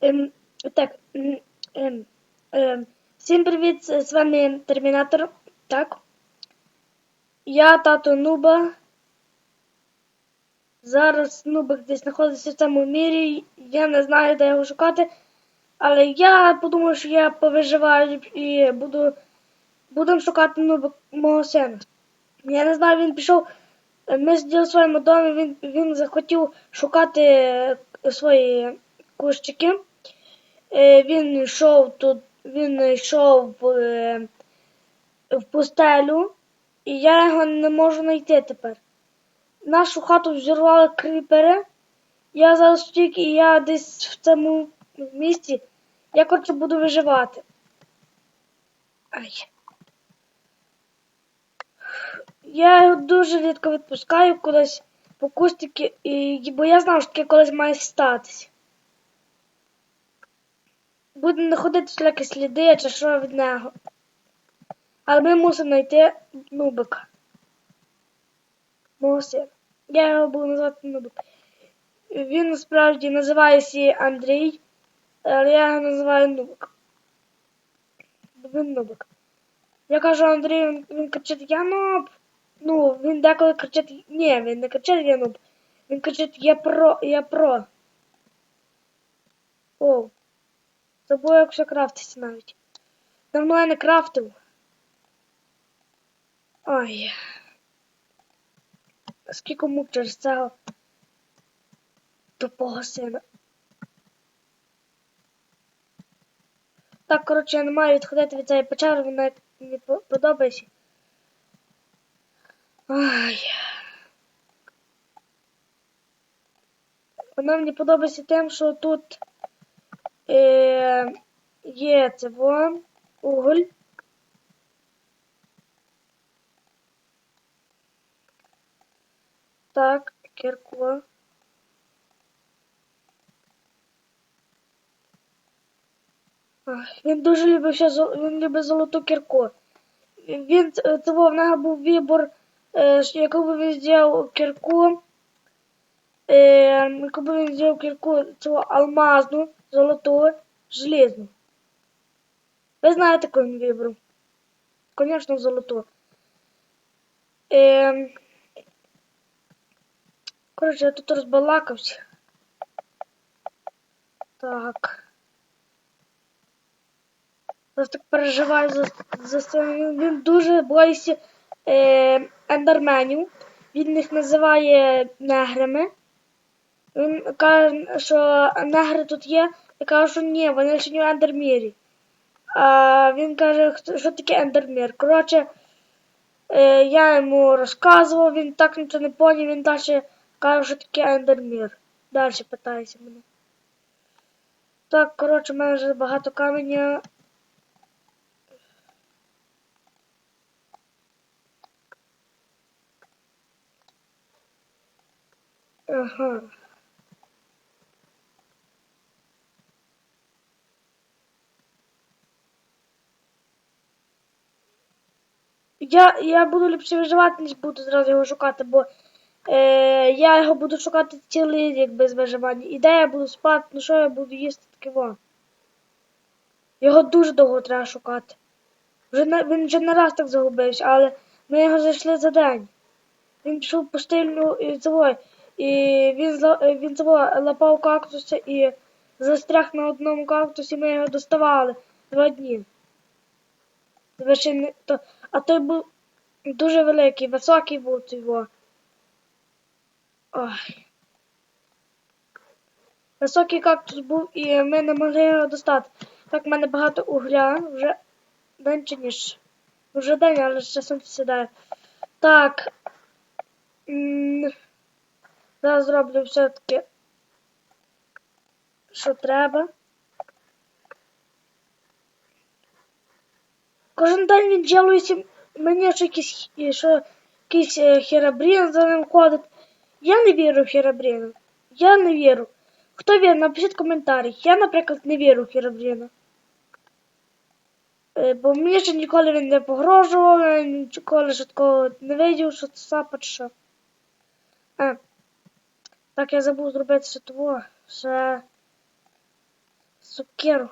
Ем, так. Ем, ем, всім привіт, з вами Термінатор. Так. Я тато Нуба. Зараз Нубик десь знаходиться в цьому мірі. Я не знаю, де його шукати. Але я подумав, що я повиживаю і буду. Будемо шукати Нубик мого сина. Я не знаю, він пішов. Ми сиділи в своєму домі, він, він захотів шукати е, свої кущики. Е, Він йшов тут, він йшов в, е, в пустелю, і я його не можу знайти тепер. Нашу хату взірвали кріпери. Я зараз втік, і я десь в цьому місці. Я коротше буду виживати. Ай. Я його дуже рідко відпускаю кудись по кустики, бо я знав, що таке колись має статись. Буде знаходити всілякі сліди чи що від нього. Але ми мусимо знайти нубика. Мого. Я його буду назвати Нубик. Він насправді називається Андрій, але я його називаю Нубик. Він Нубик. Я кажу Андрій, він, він кричить, я нуб. Ну, він деколи кричить, ні, він не кричить, я нуб. Він кричить, я про, я про. О, забув, як все крафтиться навіть. Давно я не крафтив. Ой. Скільки мук через цього тупого сина. Так, коротше, я не маю відходити від цієї печери, вона мені подобається. Ай. Вона мені подобається тим, що тут е, є уголь. Так, кірко. Він дуже любив він любить золоту кірку. Він е, того в нього був вибір, е, яку би він зробив кірку. Е, яку би він зробив кірку цього алмазну, золоту, железну. Ви знаєте, яку він вибрав? Звісно, золоту. Е, Коротше, я тут розбалакався. Так. Просто так переживаю за, за своїм. Він дуже боїться е, ендерменів. Він їх називає неграми. Він каже, що негри тут є. Я кажу, що ні, вони ще не в ендермірі. А він каже, «Хто- що таке ендермір. Коротше, е, я йому розказував, він так нічого не поняв, він далі каже, що таке ендермір. Далі питається мене. Так, коротше, в мене вже багато каменя. Ага. Я, я буду ліпше виживати, ніж буду зразу його шукати, бо е, я його буду шукати цілий рік без виживання. І де я буду спати, ну що я буду їсти таке во. Його дуже довго треба шукати. Вже на, він вже не раз так загубився, але ми його знайшли за день. Він пішов в пустельну і цього, і він, він цього, лапав кактуси і застряг на одному кактусі, ми його доставали два дні. Вершини, то, а той був дуже великий, високий був во. Ой. Високий кактус був, і ми не могли його достати. Так, в мене багато угля, вже чи ніж. Вже день, але ще сонце сідає. Так. Зараз зроблю все-таки, що треба. Кожен день він жалується мені, що якийсь, що якийсь е, херабрін за ним ходить. Я не вірю в херабріна. Я не вірю. Хто вірить, напишіть коментарі. Я, наприклад, не вірю в херабріна. Е, Бо мені ще ніколи він не погрожував, ніколи ще такого не видів, що це сапа чи що. А, так, я забув зробити ще того, ще сокиру.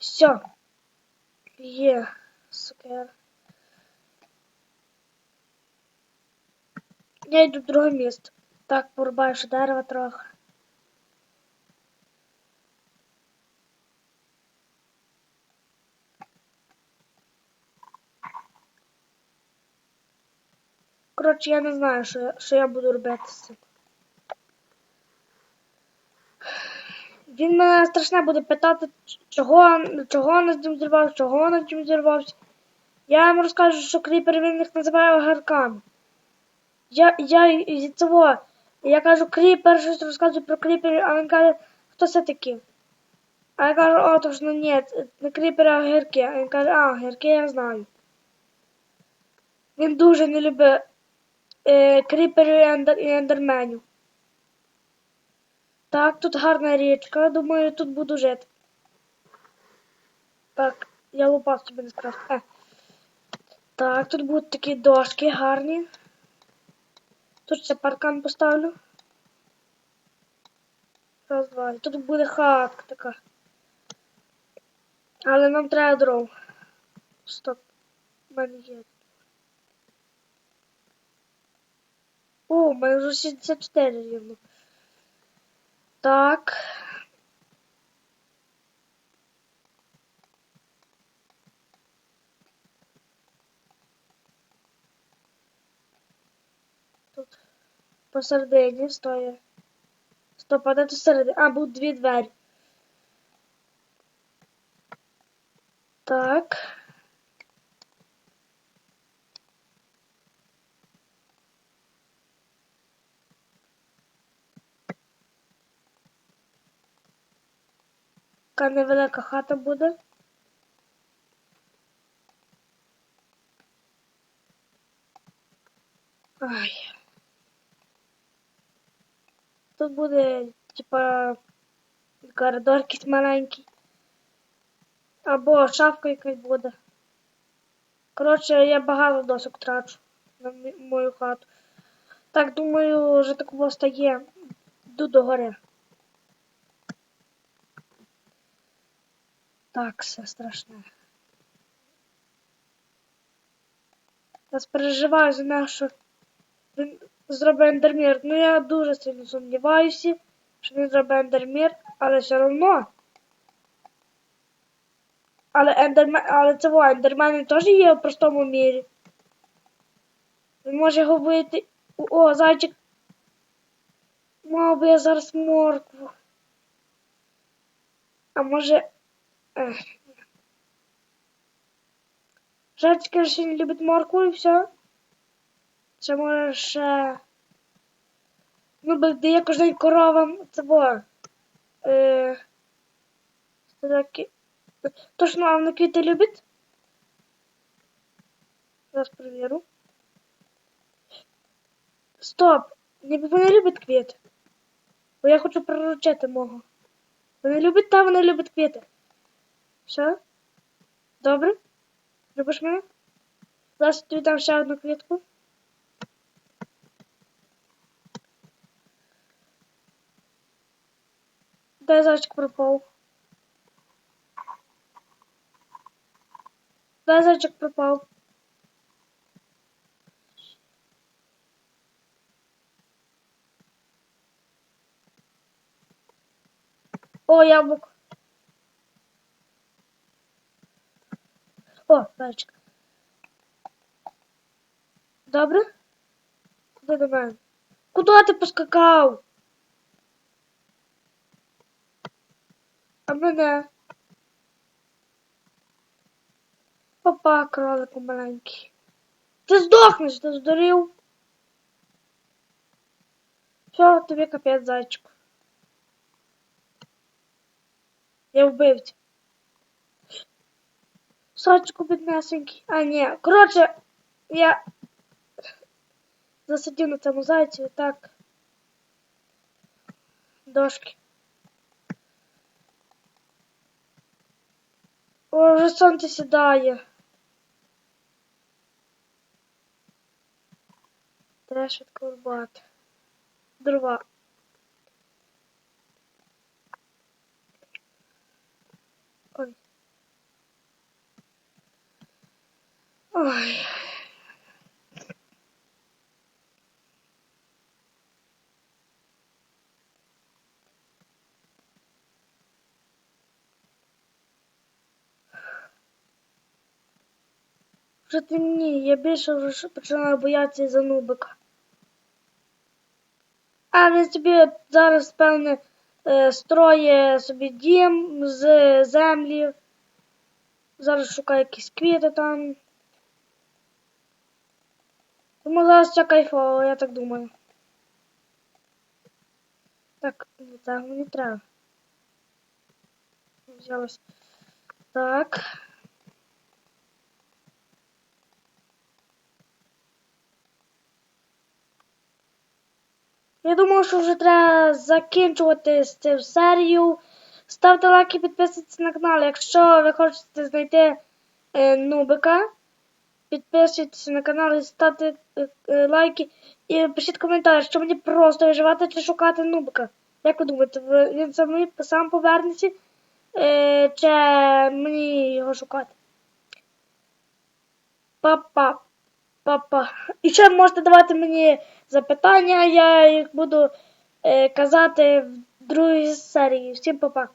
Все. Є сокира. Я йду в друге місце. Так, порубаю ще дерева трохи. Коротше, я не знаю, що, я- я буду робити з цим. Він мене страшне буде питати, чого, чого на цим зірвався, чого на цим зірвався. Я йому розкажу, що кріпер він їх називає огарками. Я, я цього. Я кажу, кріпер, щось розказую про кріпер, а він каже, хто це такі? А я кажу, о, то ну ні, не кріпер, а гірки. А він каже, а, гірки я знаю. Він дуже не любить е, ендер, і ендерменів. Так, тут гарна річка, думаю, тут буду жити. Так, я лопату собі не скрафтив. Е. Так, тут будуть такі дошки гарні. Тут ще паркан поставлю. Раз, два. Тут буде хатка така. Але нам треба дров. Стоп. У мене є. О, у мене вже 64 рівно. Так. Тут посередині стоїть. Стоп, а де тут середині? А, будуть дві двері. Так. Така невелика хата буде. Ай. Тут буде, типа, коридор якийсь маленький. Або шафка якась буде. Коротше, я багато досок трачу на мою хату. Так, думаю, вже такого стає. Йду до гори. Так, все страшне. Я переживаю за що він зробить ендермір. Ну я дуже сильно сумніваюся, що він зробить ендермір, але все одно. Але ендермен, але це во, ендермени теж є в простому мірі. Він може його вийти. О, зайчик. Мав би я зараз моркву. А може. Жачка ще не любить моркву і все. Це може ще. Ну, бо дає кожен коровам це во. Е... Такі. Точно, а вони квіти любить? Зараз перевірю. Стоп! Ніби вони люблять квіти. Бо я хочу приручити мого. Вони люблять, та вони люблять квіти. Все? Добре? Любиш мене? Зараз тобі дам ще одну квітку. Де зайчик пропав? Де зайчик пропав? О, яблук. Зайчик. Добре? Куди до мене? Куди ти поскакав? А мене? Папа, кролику маленький. Ти здохнеш, ти здурів. Все, тобі капець, зайчику. Я вбивця. Зайчику біднесенький. А, ні. Коротше, я засидів на цьому зайці, так. Дошки. О, вже сонце сідає. Треба швидко. Дрова. Ой. Вже темніє, я більше вже починаю боятися за нубика. А він собі зараз, певне, е, строє собі дім з землі. Зараз шукає якісь квіти там. Все кайфово, я так думаю. Так, ну так мені треба. Взялось. Так. Я думаю, що вже треба закінчувати з цю серію. Ставте лайки, підписуйтесь на канал. Якщо ви хочете знайти е, нубика, підписуйтесь на канал і ставте е, е, лайки. І пишіть коментарі, що мені просто виживати чи шукати нубика. Як ви думаєте, він сам, сам повернеться? Е, чи мені його шукати? Папа. Папа. І ще можете давати мені запитання, я їх буду казати в другій серії. Всім папа.